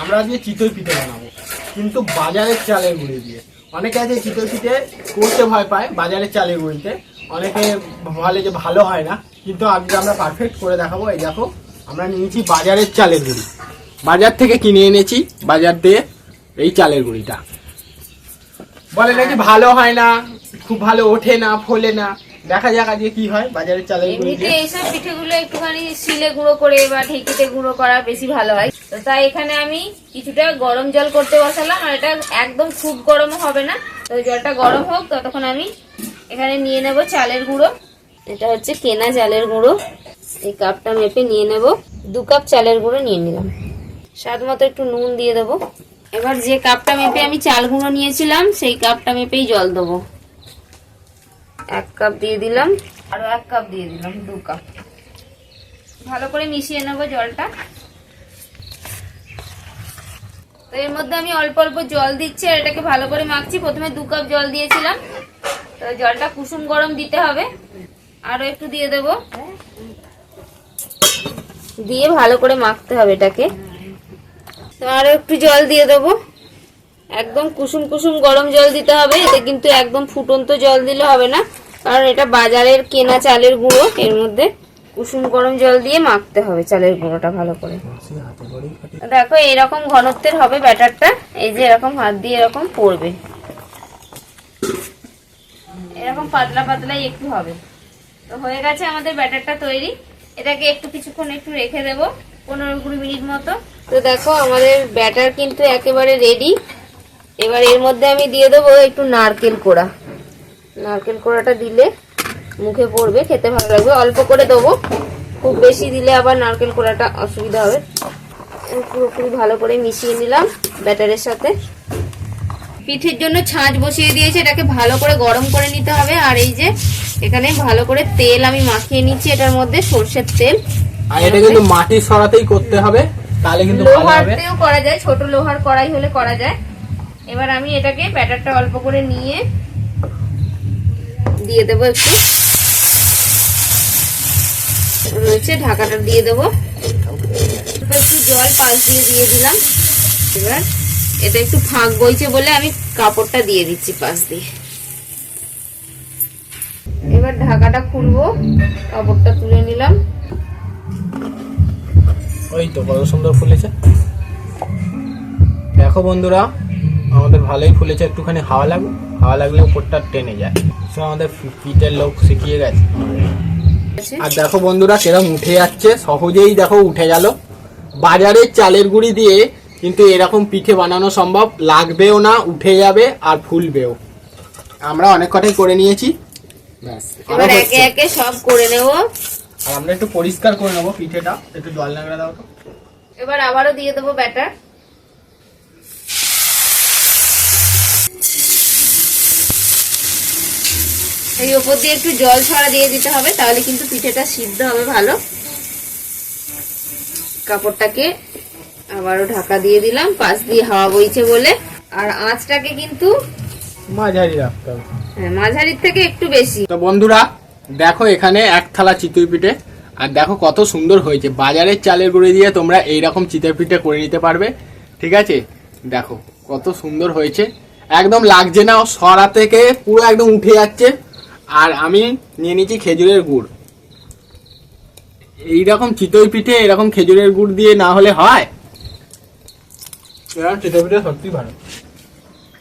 আমরা আজকে চিতই পিঠে বানাবো। কিন্তু বাজারের চালের গুঁড়ি দিয়ে। অনেকে আছে চিতই পিঠে করতে ভয় পায় বাজারের চালের গুঁড়িতে। অনেকে বলে যে ভালো হয় না কিন্তু আজকে আমরা পারফেক্ট করে দেখাবো। এই দেখো আমরা নিয়েছি বাজারের চালের গুঁড়ি। বাজার থেকে কিনে এনেছি বাজার দিয়ে এই চালের গুঁড়িটা। বলে নাকি ভালো হয় না খুব ভালো ওঠে না ফোলে না। দেখা যাক আজকে কি হয় বাজারের চালের গুঁড়ি এমনিতে এইসব পিঠেগুলো একটুখানি শিলে গুঁড়ো করে বা ঢেকিতে গুঁড়ো করা বেশি ভালো হয়। তো তাই এখানে আমি কিছুটা গরম জল করতে বসালাম, আর এটা একদম খুব গরমও হবে না। তো জলটা গরম হোক, ততক্ষণ আমি এখানে নিয়ে নেব চালের গুঁড়ো। এটা হচ্ছে কেনা চালের গুঁড়ো। এই কাপটা মেপে নিয়ে নেব। দু কাপ চালের গুঁড়ো নিয়ে নিলাম। স্বাদ মতো একটু নুন দিয়ে দেবো। এবার যে কাপটা মেপে আমি চাল গুঁড়ো নিয়েছিলাম, সেই কাপটা মেপেই জল দেবো। এক কাপ দিয়ে দিলাম। আরও এক কাপ দিয়ে দিলাম, দু কাপ। ভালো করে মিশিয়ে নেব জলটা তো এর মধ্যে আমি অল্প অল্প জল দিচ্ছি আর এটাকে ভালো করে মাখছি। প্রথমে দু কাপ জল দিয়েছিলাম। তো জলটা কুসুম গরম দিতে হবে। আরও একটু দিয়ে দেব। দিয়ে ভালো করে মাখতে হবে এটাকে। তো আরও একটু জল দিয়ে দেবো। একদম কুসুম কুসুম গরম জল দিতে হবে। এতে কিন্তু একদম ফুটন্ত জল দিলে হবে না। কারণ এটা বাজারের কেনা চালের গুঁড়ো এর মধ্যে। কুসুম গরম জল দিয়ে মাখতে হবে চালের গুঁড়োটা ভালো করে। দেখো, এরকম ঘনত্বের হবে ব্যাটারটা। এই যে এরকম হাত দিয়ে এরকম পড়বে। এরকম পাতলা পাতলাই একটু হবে। তো হয়ে গেছে আমাদের ব্যাটারটা তৈরি। এটাকে একটু কিছুক্ষণ একটু রেখে দেব, পনেরো কুড়ি মিনিট মতো। তো দেখো, আমাদের ব্যাটার কিন্তু একেবারে রেডি এবার এর মধ্যে আমি দিয়ে দেবো একটু নারকেল কোড়া। নারকেল কোড়াটা দিলে মুখে পড়বে খেতে ভালো লাগবে। অল্প করে দেবো। খুব বেশি দিলে আবার নারকেল কোড়াটা অসুবিধা হবে। পুরোপুরি ভালো করে মিশিয়ে নিলাম ব্যাটারের সাথে। পিঠের জন্য ছাঁচ বসিয়ে দিয়েছি এটাকে ভালো করে গরম করে নিতে হবে। আর এই যে এখানে ভালো করে তেল আমি মাখিয়ে নিচ্ছি এটার মধ্যে সর্ষের তেল। আর এটা কিন্তু মাটির সরাতেই করতে হবে তাহলে কিন্তু লোহারতেও করা যায় ছোট লোহার কড়াই হলে করা যায়। এবার আমি এটাকে ব্যাটারটা অল্প করে নিয়ে দিয়ে দেবো একটু। রয়েছে, ঢাকাটা দিয়ে দেবো। একটু জল পাশ দিয়ে দিয়ে দিলাম। এবার এটা একটু ফাঁক বইছে বলে আমি কাপড়টা দিয়ে দিচ্ছি পাশ দিয়ে। এবার ঢাকাটা খুলবো, কাপড়টা তুলে নিলাম। ওই তো কত সুন্দর ফুলেছে। দেখো বন্ধুরা আমাদের ভালোই ফুলেছে একটুখানি হাওয়া লাগবে হাওয়া লাগলে উপরটা টেনে যায়। সো আমাদের পিঠের লোক শিখিয়ে গেছে। আর দেখো বন্ধুরা সেরকম উঠে যাচ্ছে। সহজেই দেখো উঠে গেল। বাজারের চালের গুঁড়ি দিয়ে কিন্তু এরকম পিঠে বানানো সম্ভব। লাগবেও না উঠে যাবে আর ফুলবেও। আমরা অনেক কটাই করে নিয়েছি। এবার একে একে সব করে নেব। আর আমরা একটু পরিষ্কার করে নেব পিঠেটা। একটু জল লাগড়া দাও তো। এবার আবারও দিয়ে দেবো ব্যাটার। এই ওপর দিয়ে একটু জল ছড়া দিয়ে দিতে হবে তাহলে কিন্তু পিঠেটা সিদ্ধ হবে ভালো। কাপড়টাকে আবারও ঢাকা দিয়ে দিলাম পাশ দিয়ে হাওয়া বইছে বলে। আর আঁচটাকে কিন্তু মাঝারি রাখতে হবে। হ্যাঁ, মাঝারির থেকে একটু বেশি। তো বন্ধুরা দেখো এখানে এক থালা চিতই পিঠে আর দেখো কত সুন্দর হয়েছে। বাজারের চালের গুঁড়ি দিয়ে তোমরা এইরকম চিতই পিঠে করে নিতে পারবে ঠিক আছে? দেখো কত সুন্দর হয়েছে। একদম লাগছে না সরা থেকে পুরো একদম উঠে যাচ্ছে। আর আমি নিয়ে নিয়েছি খেজুরের গুড়। এইরকম চিতই পিঠে এরকম খেজুরের গুড় দিয়ে না হলে হয়? এরকম চিতই পিঠে সত্যি ভালো।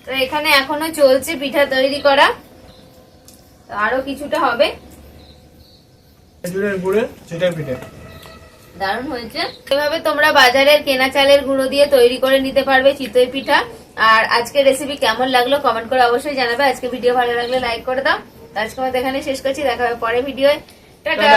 তো এখানে এখনও চলছে পিঠা তৈরি করা। তো আরও কিছুটা হবে। খেজুরের গুড়ের চিতই পিঠে। দারুণ হয়েছে। এভাবে তোমরা বাজারের কেনা চালের গুঁড়ো দিয়ে তৈরি করে নিতে পারবে চিতই পিঠা। আর আজকের রেসিপি কেমন লাগল কমেন্ট করে অবশ্যই জানাবে। আজকে ভিডিও ভালো লাগলে লাইক করে দাও। আজকে আমাদের এখানে শেষ করছি দেখা হবে পরে ভিডিও টাটা!